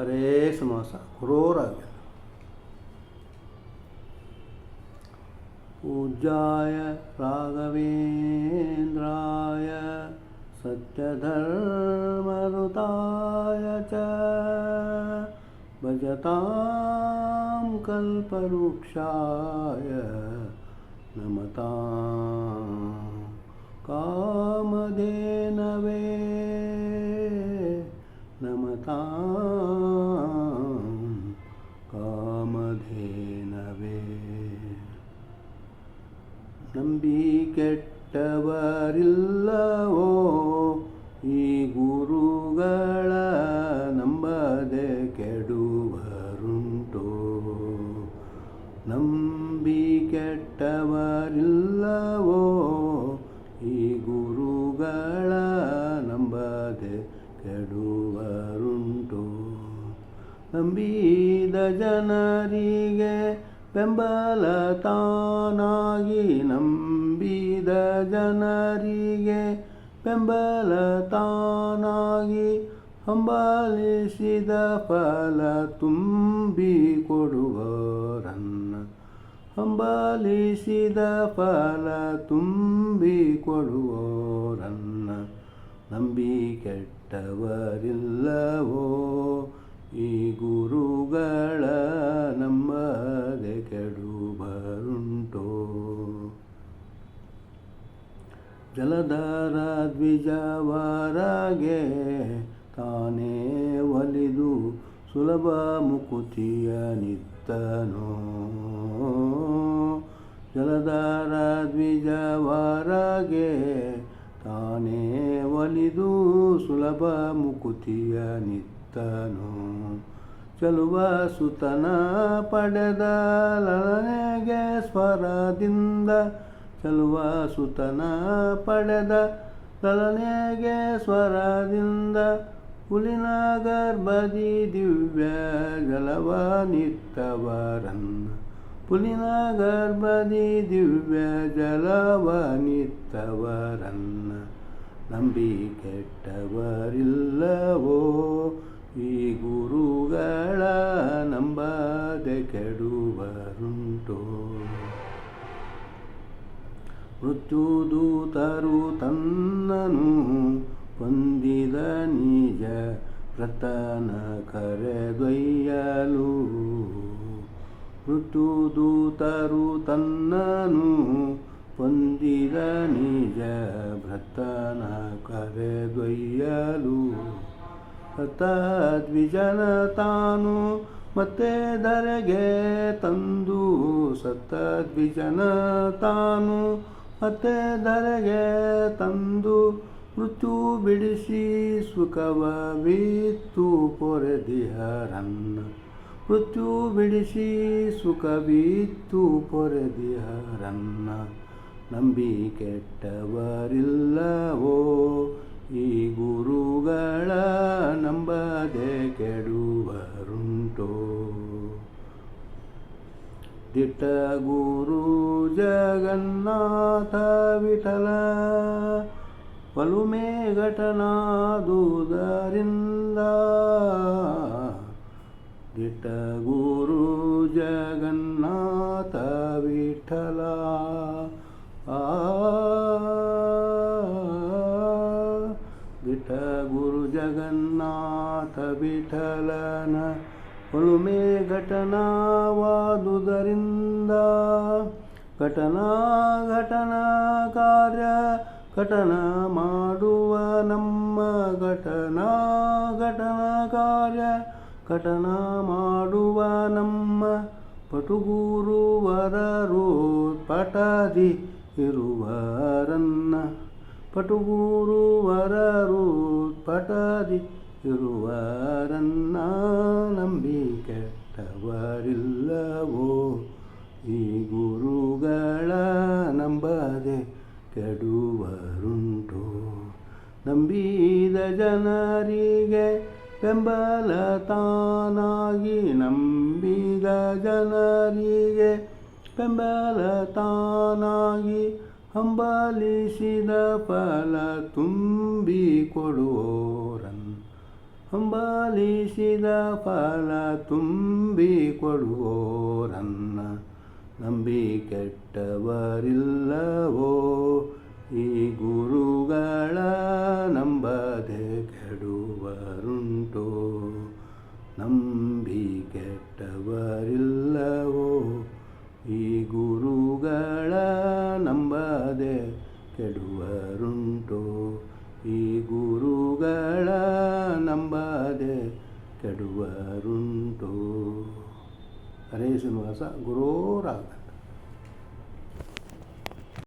हरे समासा घुरो राज्ञाय राघवेन्द्राय सत्यधर्मरुताय च भजतां कल्पवृक्षाय नमतां। कामधेन वे ಕೆಟ್ಟವರಿಲ್ಲವೋ, ಈ ಗುರುಗಳ ನಂಬದೆ ಕೆಡುವರುಂಟೋ. ನಂಬಿ ಕೆಟ್ಟವರಿಲ್ಲವೋ, ಈ ಗುರುಗಳ ನಂಬದೆ ಕೆಡುವರುಂಟೋ. ನಂಬಿದ ಜನರಿಗೆ ಬೆಂಬಲ ತಾನಾಗಿ ನಂಬಿದ ಜನರಿಗೆ ಬೆಂಬಲ ತಾನಾಗಿ ಹಂಬಲಿಸಿದ ಫಲ ತುಂಬಿ ಕೊಡುವರನ್ನ. ಹಂಬಲಿಸಿದ ಫಲ ತುಂಬಿ ಕೊಡುವರನ್ನ. ನಂಬಿ ಕೆಟ್ಟವರಿಲ್ಲವೋ? ಈ ಗುರುಗಳ ನಂಬದೆ ಕೆಡುಬರುಂಟೋ ಜಲಧರ ದ್ವಿಜವಾರಾಗೆ ತಾನೇ ಒಲಿದು ಸುಲಭ ಮುಕುತಿಯ ನಿತ್ತನೋ. ಜಲಧಾರ ದ್ವಿಜವಾರಾಗೆ ತಾನೇ ಒಲಿದು ಸುಲಭ ಮುಕುತಿಯ ನಿತ್ತನು. ಚಲುವ ಸುತನ ಪಡೆದ ಲಲನೆಗೆ ಸ್ವರದಿಂದ ಚಲುವ ಸುತನ ಪಡೆದ ತಲನೆಗೆ ಸ್ವರದಿಂದ ಹುಲಿನ ಗರ್ಭದಿ ದಿವ್ಯ ಜಲವ ನಿತ್ತವರನ್ನ. ಪುಲಿನ ಗರ್ಭದಿ ದಿವ್ಯ ಜಲವ ನಿತ್ತವರನ್ನ. ನಂಬಿ ಕೆಟ್ಟವರಿಲ್ಲವೋ ಈ ಗುರುಗಳ ಮೃತ್ಯುದೂತರು ತನ್ನನು ಹೊಂದಿದ ನಿಜ ಪ್ರತನ ಕರೆದೊಯ್ಯಲು. ಮೃತ್ಯುದೂತರು ತನ್ನನು ಹೊಂದಿದ ನಿಜ ಭ್ರತನ ಕರೆದೊಯ್ಯಲು. ಸತದ್ವಿಜನ ತಾನು ಮತ್ತೆ ದರೆಗೆ ತಂದು ಸತದ್ವಿಜನ ತಾನು ಮತ್ತೆ ಧರೆಗೆ ತಂದು ಮೃತ್ಯು ಬಿಡಿಸಿ ಸುಖವಿತ್ತು ಪೊರೆದಿಹರನ್ನ ಮೃತ್ಯು ಬಿಡಿಸಿ ಸುಖವಿತ್ತು ಪೊರೆದಿಹರನ್ನ ನಂಬಿ ಕೆಟ್ಟವರಿಲ್ಲವೋ, ಈ ಗುರುಗಳ ನಂಬದೆ ಕೆಡುವರುಂಟೋ ದಿಟ್ಟ ಗುರು ಜಗನ್ನಾಥ ವಿಠಲ ಪಲುಮೆ ಘಟನಾದುದರಿಂದ ದಿಟ್ಟ ಗುರು ಜಗನ್ನಾಥ ವಿಠಲ, ಆ. ದಿಟ್ಟ ಗುರು ಜಗನ್ನಾಥ ವಿಠಲನ ಒಲುಮೆ ಘಟನಾವಾದುದರಿಂದ ಘಟನಾ ಘಟನಾ ಕಾರ್ಯ ಘಟನ ಮಾಡುವ ನಮ್ಮ ಘಟನಾ ಘಟನಾ ಕಾರ್ಯ ಘಟನ ಮಾಡುವ ನಮ್ಮ ಪಟುಗುರುವರರು ಪಟದಿ ಇರುವರನ್ನ ಪಟುಗುರುವರರು ಪಟದಿ ಇರುವರನ್ನ ನಂಬಿ ಕೆಟ್ಟವರಿಲ್ಲವೋ? ಈ ಗುರುಗಳ ನಂಬದೆ ಕೆಡುವರುಂಟು. ನಂಬಿದ ಜನರಿಗೆ ಬೆಂಬಲ ತಾನಾಗಿ ನಂಬಿದ ಜನರಿಗೆ ಬೆಂಬಲ ತಾನಾಗಿ ಹಂಬಲಿಸಿದ ಫಲ ತುಂಬಿ ಕೊಡುವೋರನ್ ಹಂಬಲಿಸಿದ ಫಲ ತುಂಬಿ ಕೊಡುವೋರನ್ನ ನಂಬಿ ಕೆಟ್ಟವರಿಲ್ಲವೋ असा गुरो राग